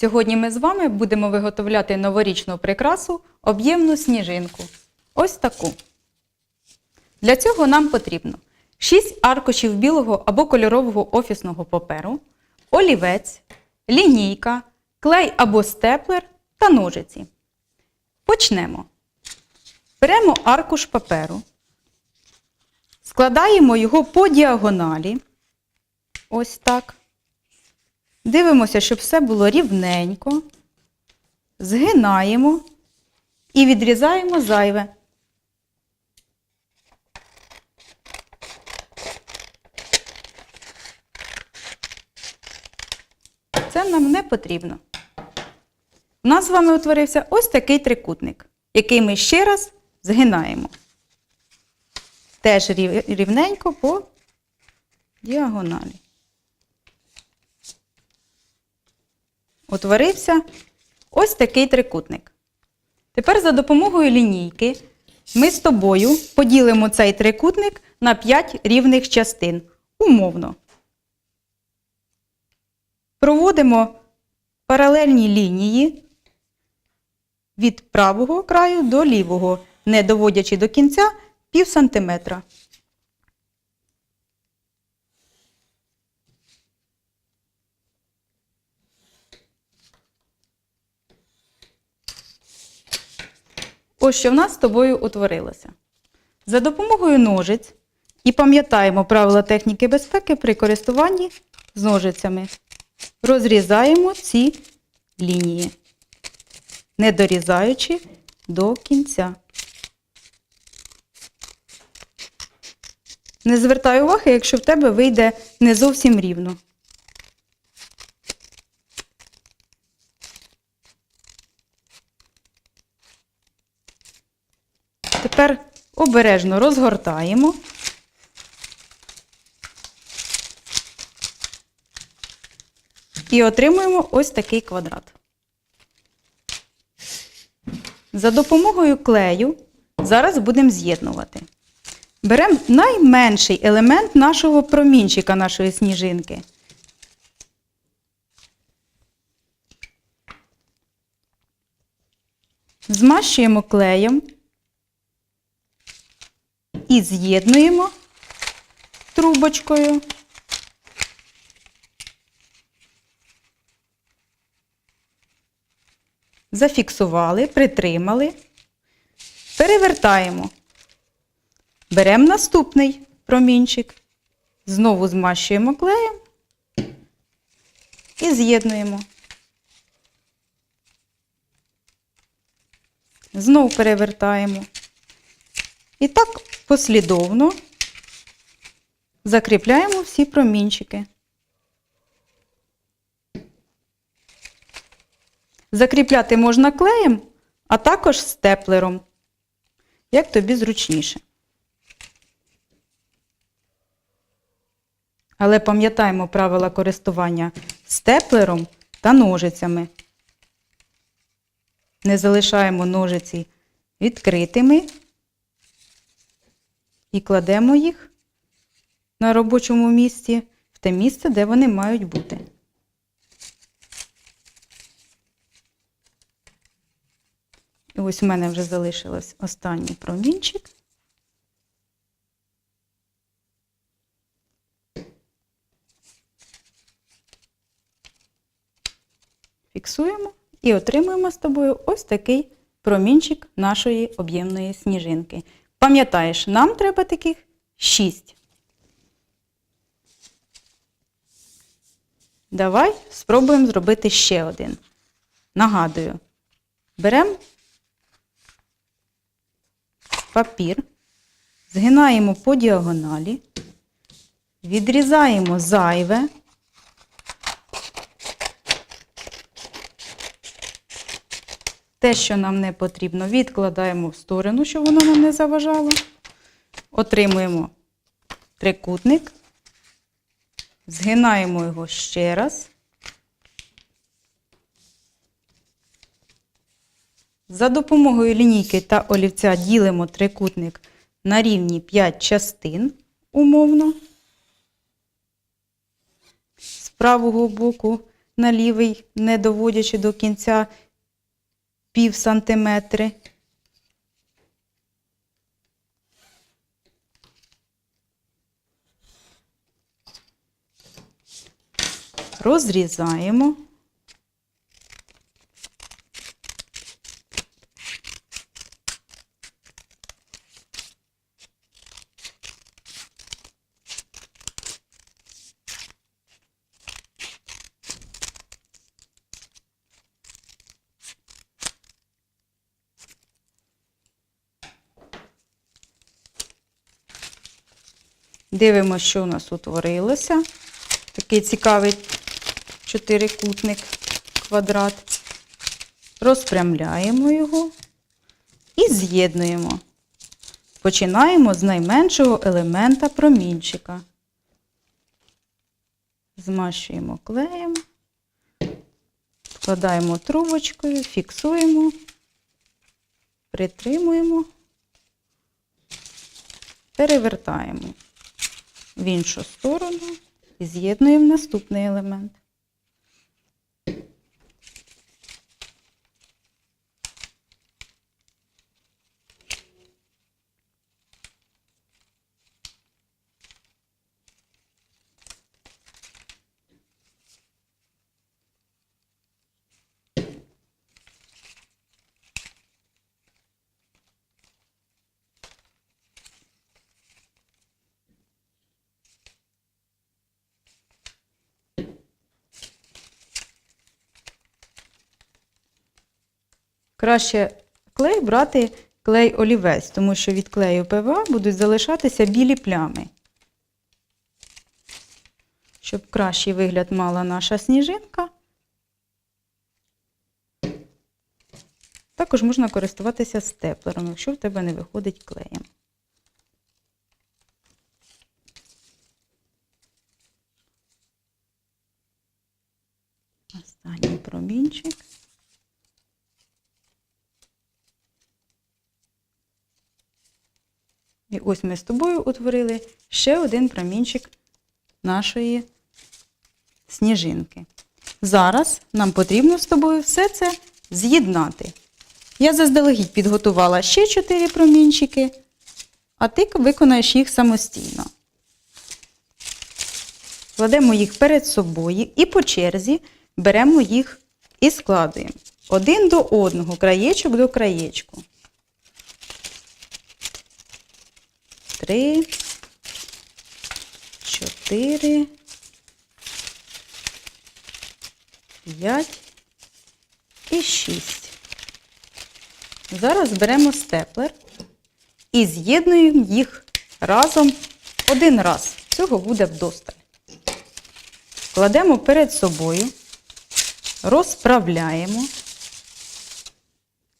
Сьогодні ми з вами будемо виготовляти новорічну прикрасу об'ємну сніжинку. Ось таку. Для цього нам потрібно 6 аркушів білого або кольорового офісного паперу, олівець, лінійка, клей або степлер та ножиці. Почнемо. Беремо аркуш паперу, складаємо його по діагоналі. Ось так. Дивимося, щоб все було рівненько. Згинаємо і відрізаємо зайве. Це нам не потрібно. У нас з вами утворився ось такий трикутник, який ми ще раз згинаємо. Теж рівненько по діагоналі. Утворився ось такий трикутник. Тепер за допомогою лінійки ми з тобою поділимо цей трикутник на 5 рівних частин. Умовно. Проводимо паралельні лінії від правого краю до лівого, не доводячи до кінця пів сантиметра. Ось що в нас з тобою утворилося. За допомогою ножиць і пам'ятаємо правила техніки безпеки при користуванні з ножицями. Розрізаємо ці лінії, не дорізаючи до кінця. Не звертай уваги, якщо в тебе вийде не зовсім рівно. Тепер обережно розгортаємо. І отримуємо ось такий квадрат. За допомогою клею зараз будемо з'єднувати. Беремо найменший елемент нашого промінчика, нашої сніжинки. Змащуємо клеєм і з'єднуємо трубочкою. Зафіксували, притримали, перевертаємо. Беремо наступний промінчик, знову змащуємо клеєм і з'єднуємо. Знову перевертаємо. І так послідовно закріпляємо всі промінчики. Закріпляти можна клеєм, а також степлером, як тобі зручніше. Але пам'ятаємо правила користування степлером та ножицями. Не залишаємо ножиці відкритими і кладемо їх на робочому місці в те місце, де вони мають бути. І ось у мене вже залишилось останній промінчик. Фіксуємо і отримуємо з тобою ось такий промінчик нашої об'ємної сніжинки. Пам'ятаєш, нам треба таких 6. Давай спробуємо зробити ще один. Нагадую, беремо папір, згинаємо по діагоналі, відрізаємо зайве. Те, що нам не потрібно, відкладаємо в сторону, щоб воно нам не заважало. Отримуємо трикутник, згинаємо його ще раз. За допомогою лінійки та олівця ділимо трикутник на рівні 5 частин умовно. З правого боку на лівий, не доводячи до кінця пів сантиметри. Розрізаємо. Дивимося, що у нас утворилося. Такий цікавий чотирикутник, квадрат. Розпрямляємо його і з'єднуємо. Починаємо з найменшого елемента промінчика. Змащуємо клеєм, вкладаємо трубочкою, фіксуємо, притримуємо, перевертаємо в іншу сторону і з'єднуємо наступний елемент. Краще клей брати клей олівець, тому що від клею ПВА будуть залишатися білі плями. Щоб кращий вигляд мала наша сніжинка. Також можна користуватися степлером, якщо в тебе не виходить клеєм. Останній промінчик. Ось ми з тобою утворили ще один промінчик нашої сніжинки. Зараз нам потрібно з тобою все це з'єднати. Я заздалегідь підготувала ще 4 промінчики, а ти виконаєш їх самостійно. Кладемо їх перед собою і по черзі беремо їх і складуємо один до одного, краєчок до краєчку. Три, чотири, п'ять і шість. Зараз беремо степлер і з'єднуємо їх разом один раз. Цього буде вдосталь. Кладемо перед собою, розправляємо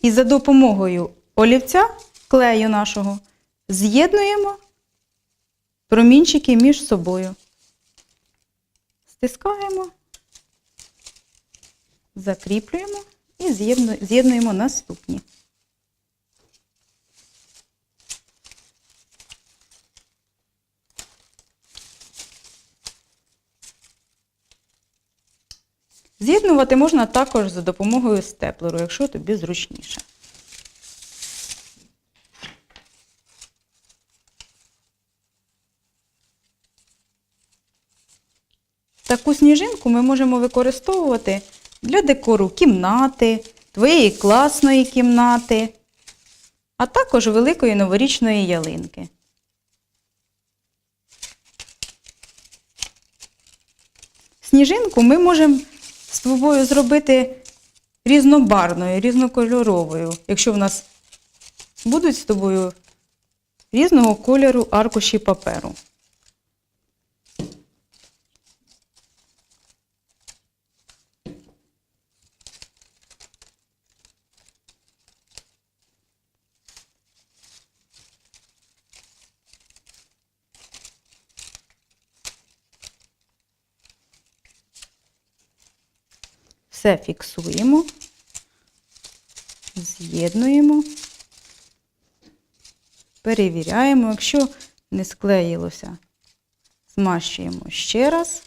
і за допомогою олівця клею нашого з'єднуємо промінчики між собою. Стискаємо, закріплюємо і з'єднуємо наступні. З'єднувати можна також за допомогою степлеру, якщо тобі зручніше. Таку сніжинку ми можемо використовувати для декору кімнати, твоєї класної кімнати, а також великої новорічної ялинки. Сніжинку ми можемо з тобою зробити різнобарвною, різнокольоровою, якщо в нас будуть з тобою різного кольору аркуші паперу. Все фіксуємо, з'єднуємо, перевіряємо, якщо не склеїлося, змащуємо ще раз.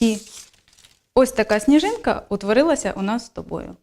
І ось така сніжинка утворилася у нас з тобою.